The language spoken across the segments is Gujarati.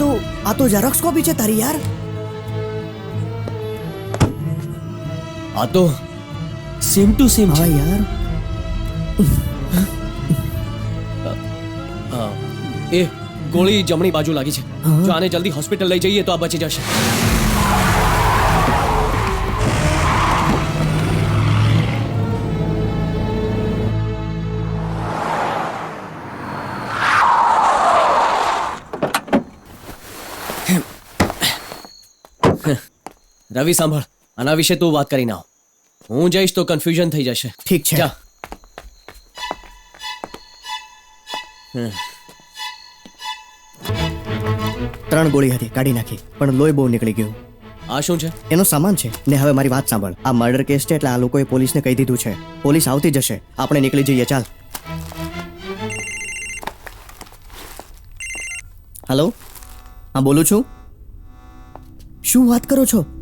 તો આ તો ઝેરોક્સ કોપી છે તારી યાર. આ તો સેમ ટુ સેમ હા યાર. એ ગોળી જમણી બાજુ લાગી છે. જો આને જલ્દી હોસ્પિટલ લઈ જઈએ તો આ બચી જશે. રવિ સાંભળ આના વિશે તું વાત કરી ના હું જઈશ તો કન્ફ્યુઝન થઈ જશે. ઠીક છે. જા. ત્રણ ગોળી હતી કાઢી નાખી પણ લોહી બહુ નીકળી ગયું. આ શું છે? એનો સામાન છે. ને હવે મારી વાત સાંભળ. આ મર્ડર કેસ છે એટલે આ લોકોએ પોલીસને કહી દીધું છે. પોલીસ આવતી જશે. આપણે નીકળી જઈએ ચાલ. હલો હા બોલું છું? શું વાત કરો છો?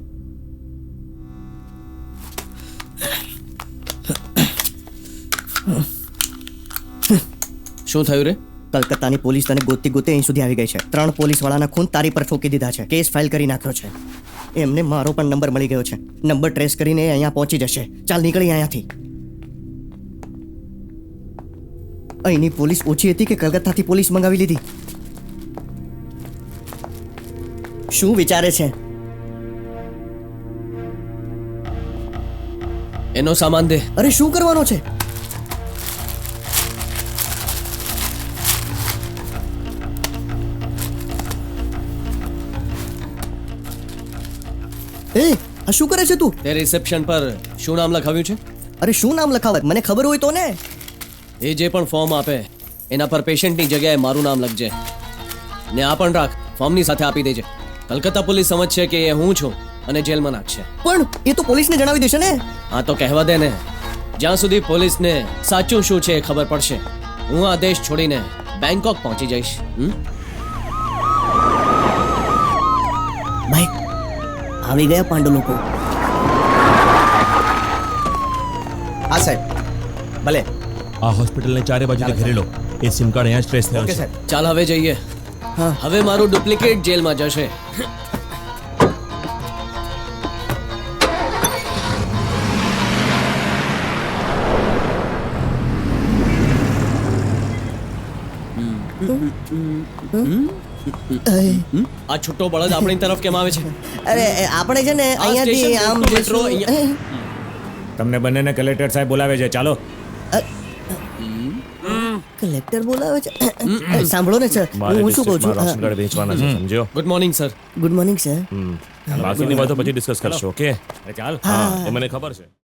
શું થયું રે? કલકત્તાની પોલીસ તને ગોતી ગોતે અહીં સુધી આવી ગઈ છે. ત્રણ પોલીસ વાળાના ખૂન તારી પર ઠોકી દીધા છે. કેસ ફાઇલ કરી નાખ્યો છે. એમને મારો પણ નંબર મળી ગયો છે. નંબર ટ્રેસ કરીને એ અહીંયા પહોંચી જશે. ચાલ નીકળી અહીંયાથી. અહીંની પોલીસ ઓછી હતી કે કલકત્તાથી પોલીસ મંગાવી લીધી? શું વિચારે છે? એનો સામાન દે. અરે શું કરવાનો છે? એ આ શું કરે છે તું? તે રિસેપ્શન પર શું નામ લખાવ્યું છે? અરે શું નામ લખાવે? મને ખબર હોય તો ને. એ જે પણ ફોર્મ આપે એના પર પેશન્ટની જગ્યાએ મારું નામ લખજે. ને આ પણ રાખ ફોર્મની સાથે આપી દેજે. કલકત્તા પોલીસ સમજશે કે એ હું છું અને જેલમાં નાખશે પણ એ તો પોલીસને જણાવી દેશે ને. આ તો કહેવા દે ને. જ્યાં સુધી પોલીસને સાચું શું છે એ ખબર પડશે હું આ દેશ છોડીને બેંકોક પહોંચી જઈશ હમ? ભાઈ આવી ગયા પાંડુ લોકો. હા સાહેબ. ભલે. આ હોસ્પિટલને ચારે બાજુથી ઘેરી લો. એ સિમ કાર્ડ અહીંયા જ ટ્રેસ થયો છે. સાહેબ. ચાલ હવે જઈએ. હા. હવે મારું ડુપ્લિકેટ જેલમાં જશે. આ છૂટો બળદ આપણી તરફ કેમ આવે છે? અરે આપણે છે ને અહીંયાથી આમ મેટ્રો તમને બંનેને કલેક્ટર સાહેબ બોલાવે છે ચાલો. કલેક્ટર બોલાવે છે? સાંભળો ને સર. હું શું કહું છું? રાશન કાર્ડ વેચવાના છે સમજો good morning sir good morning sir. બાકીની વાતો પછી ડિસ્કસ કરશો ઓકે ચાલ. હા એ મને ખબર છે.